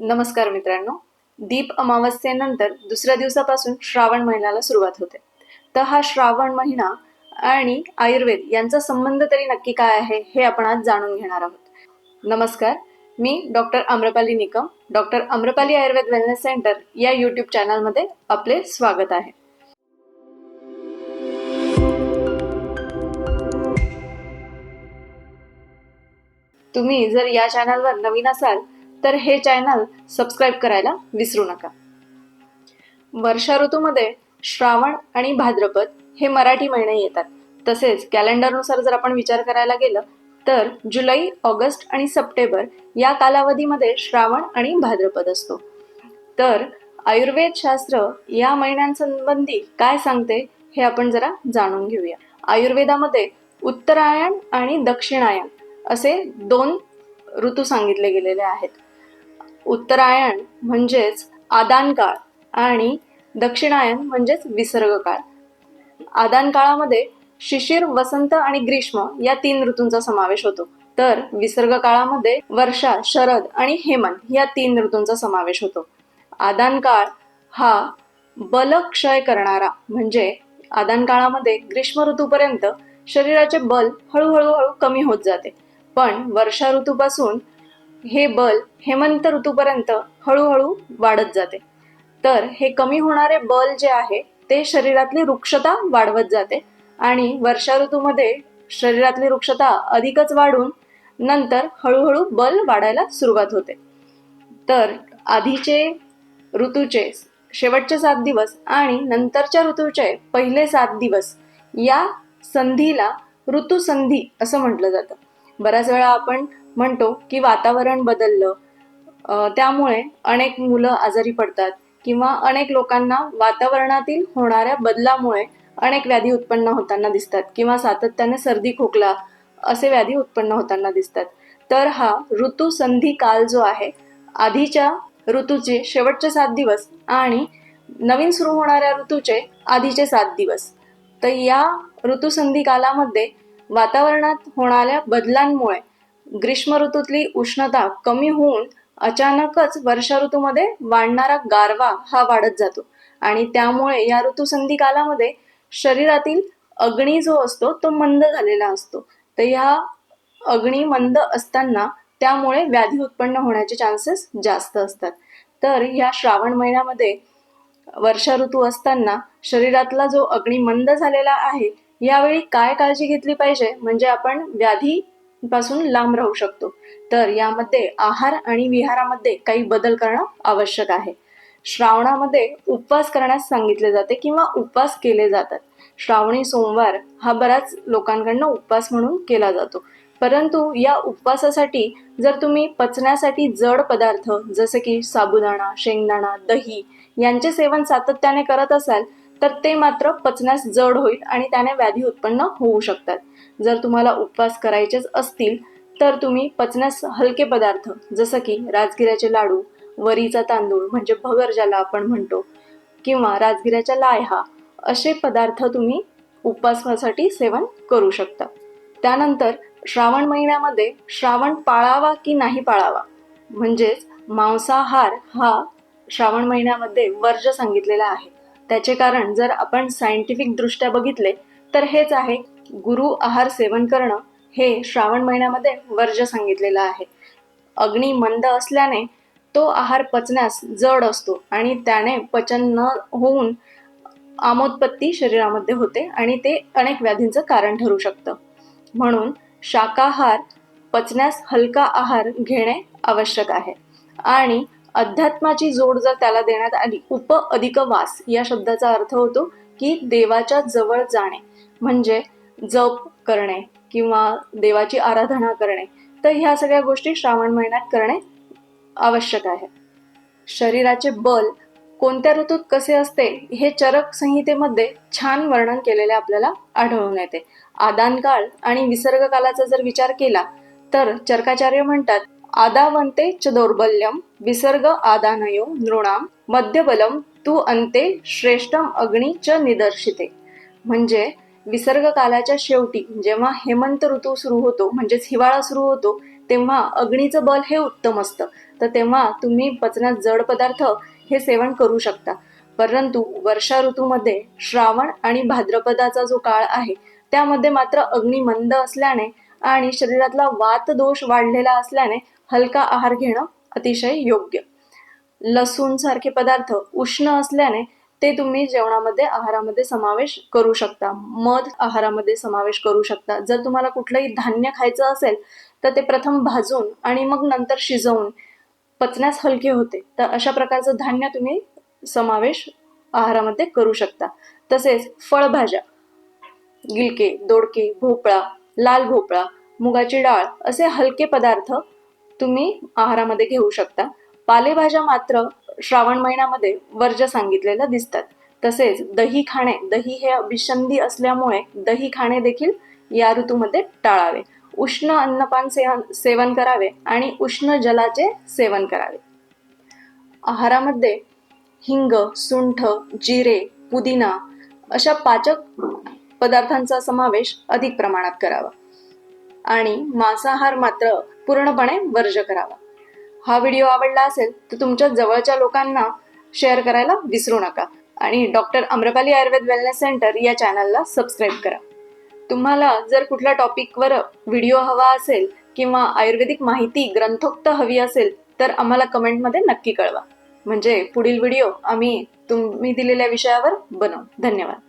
नमस्कार मित्रांनो. दीप अमावस्येनंतर दुसऱ्या दिवसापासून श्रावण महिन्याला सुरुवात होते. तर हा श्रावण महिना आणि आयुर्वेद यांचा संबंध तरी नक्की काय आहे हे आपण आज जाणून घेणार आहोत. नमस्कार. मी doctor Amrapali Nikam doctor Amrapali Ayurveda wellness centre या यूट्यूब चॅनलमध्ये आपले स्वागत आहे. तुम्ही जर या चॅनलवर नवीन असाल तर हे चॅनल सबस्क्राईब करायला विसरू नका. वर्षा ऋतूमध्ये श्रावण आणि भाद्रपद हे मराठी महिने येतात. तसेच कॅलेंडरनुसार जर आपण विचार करायला गेलं तर जुलै ऑगस्ट आणि सप्टेंबर या कालावधीमध्ये श्रावण आणि भाद्रपद असतो. तर आयुर्वेद शास्त्र या महिन्यांसंबंधी काय सांगते हे आपण जरा जाणून घेऊया. आयुर्वेदामध्ये उत्तरायण आणि दक्षिणायन असे दोन ऋतू सांगितले गेलेले आहेत. उत्तरायण म्हणजेच आदान काळ आणि दक्षिणायन म्हणजेच विसर्ग काळ आदान काळामध्ये शिशिर वसंत आणि ग्रीष्म या तीन ऋतूंचा समावेश होतो. तर विसर्ग काळामध्ये वर्षा शरद आणि हेमंत या तीन ऋतूंचा समावेश होतो. आदान काळ हा बलक्षय करणारा म्हणजे आदान काळामध्ये ग्रीष्म ऋतूपर्यंत शरीराचे बल हळूहळू हळू कमी होत जाते. पण वर्षा ऋतूपासून हे बल हेमंत ऋतूपर्यंत हळूहळू वाढत जाते. तर हे कमी होणारे बल जे आहे ते शरीरातली वृक्षता वाढवत जाते आणि वर्षा ऋतूमध्ये शरीरातली वृक्षता अधिकच वाढून नंतर हळूहळू बल वाढायला सुरुवात होते. तर आधीचे ऋतूचे शेवटचे सात दिवस आणि नंतरच्या ऋतूचे पहिले सात दिवस या संधीला ऋतुसंधी असं म्हटलं जातं. बऱ्याच वेळा आपण म्हणतो की वातावरण बदललं त्यामुळे अनेक मुलं आजारी पडतात किंवा अनेक लोकांना वातावरणातील होणाऱ्या बदलामुळे अनेक व्याधी उत्पन्न होताना दिसतात किंवा सातत्याने सर्दी खोकला असे व्याधी उत्पन्न होताना दिसतात. तर हा ऋतू संधी काल जो आहे आधीच्या ऋतूचे शेवटचे सात दिवस आणि नवीन सुरू होणाऱ्या ऋतूचे आधीचे सात दिवस. तर या ऋतुसंधी कालामध्ये वातावरणात होणाऱ्या बदलांमुळे ग्रीष्म ऋतूतली उष्णता कमी होऊन अचानकच वर्षा ऋतूमध्ये वाढणारा गारवा हा वाढत जातो. आणि त्यामुळे या ऋतुसंधी कालामध्ये शरीरातील अग्नी जो असतो तो मंद झालेला असतो. तर या अग्नी मंद असताना त्यामुळे व्याधी उत्पन्न होण्याचे चान्सेस जास्त असतात. तर या श्रावण महिन्यामध्ये वर्षा ऋतू असताना शरीरातला जो अग्नी मंद झालेला आहे यावेळी काय काळजी घेतली पाहिजे? म्हणजे आपण व्याधी पासून लांब राहू शकतो. तर यामध्ये आहार आणि विहारामध्ये काही बदल करणं आवश्यक आहे. श्रावणामध्ये उपवास करण्यास सांगितले जाते किंवा उपवास केले जातात. श्रावणी सोमवार हा बऱ्याच लोकांकडनं उपवास म्हणून केला जातो. परंतु या उपवासासाठी जर तुम्ही पचण्यासाठी जड पदार्थ जसे की साबुदाणा शेंगदाणा दही यांचे सेवन सातत्याने करत असाल तर ते मात्र पचण्यास जड होईल आणि त्याने व्याधी उत्पन्न होऊ शकतात. जर तुम्हाला उपवास करायचेच असतील तर तुम्ही पचण्यास हलके पदार्थ जसं की राजगिऱ्याचे लाडू वरीचा तांदूळ म्हणजे भगर ज्याला आपण म्हणतो किंवा राजगिऱ्याच्या लायहा असे पदार्थ तुम्ही उपवासासाठी सेवन करू शकता. त्यानंतर श्रावण महिन्यामध्ये श्रावण पाळावा की नाही पाळावा? म्हणजेच मांसाहार हा श्रावण महिन्यामध्ये वर्ज सांगितलेला आहे. त्याचे कारण जर आपण सायंटिफिक दृष्ट्या बघितले तर हेच आहे गुरु आहार सेवन करणं हे श्रावण महिन्यामध्ये वर्ज सांगितलेलं आहे. अग्नी मंद असल्याने तो आहार पचण्यास जड असतो आणि त्याने पचन न होऊन आमोत्पत्ती शरीरामध्ये होते आणि ते अनेक व्याधींचं कारण ठरू शकतं. म्हणून शाकाहार पचण्यास हलका आहार घेणे आवश्यक आहे. आणि अध्यात्माची जोड जर त्याला देण्यात आली उप अधिक वास या शब्दाचा अर्थ होतो की देवाच्या जवळ जाणे. म्हणजे जप करणे किंवा देवाची आराधना करणे. तर ह्या सगळ्या गोष्टी श्रावण महिन्यात करणे आवश्यक आहे. शरीराचे बल कोणत्या ऋतूत कसे असते हे चरक संहितेमध्ये छान वर्णन केलेले आपल्याला आढळून येते. आदान काळ आणि विसर्ग कालाचा जर विचार केला तर चरकाचार्य म्हणतात आदावंते च दौर्बल्यम विसर्ग आदानयो नृणाम मध्यबलम तू अंते श्रेष्ठम अग्नी च निदर्शिते. म्हणजे विसर्ग कालाच्या शेवटी जेव्हा हेमंत ऋतू सुरू होतो म्हणजेच हिवाळा सुरू होतो तेव्हा अग्नीचं बल हे उत्तम असतं. तर तेव्हा तुम्ही पचनात जड पदार्थ हे सेवन करू शकता. परंतु वर्षा ऋतूमध्ये श्रावण आणि भाद्रपदाचा जो काळ आहे त्यामध्ये मात्र अग्नी मंद असल्याने आणि शरीरातला वात दोष वाढलेला असल्याने हलका आहार घेणं अतिशय योग्य. लसूण सारखे पदार्थ उष्ण असल्याने ते तुम्ही जेवणामध्ये आहारामध्ये समावेश करू शकता. मध आहारामध्ये समावेश करू शकता. जर तुम्हाला कुठलंही धान्य खायचं असेल तर ते प्रथम भाजून आणि मग नंतर शिजवून पचण्यास हलके होते. तर अशा प्रकारचं धान्य तुम्ही समावेश आहारामध्ये करू शकता. तसेच फळभाज्या गिलके दोडके भोपळा लाल भोपळा मुगाची डाळ असे हलके पदार्थ तुम्ही आहारामध्ये घेऊ शकता. पालेभाज्या मात्र श्रावण महिन्यामध्ये वर्ज सांगितलेल्या दिसतात. तसेच दही खाणे दही हे अभिषंदी असल्यामुळे दही खाणे देखील या ऋतूमध्ये टाळावे. उष्ण अन्नपान सेवन सेवन करावे आणि उष्ण जलाचे सेवन करावे. आहारामध्ये हिंग सुंठ जिरे पुदिना अशा पाचक पदार्थांचा समावेश अधिक प्रमाणात करावा. आणि मांसाहार मात्र पूर्णपणे वर्ज करावा. हा व्हिडिओ आवडला असेल तर तुमच्या जवळच्या लोकांना शेअर करायला विसरू नका. आणि doctor Amrapali Ayurveda wellness centre या चॅनलला सबस्क्राईब करा. तुम्हाला जर कुठल्या टॉपिकवर व्हिडिओ हवा असेल किंवा आयुर्वेदिक माहिती ग्रंथोक्त हवी असेल तर आम्हाला कमेंटमध्ये नक्की कळवा. म्हणजे पुढील व्हिडिओ आम्ही तुम्ही दिलेल्या विषयावर बनवू. धन्यवाद.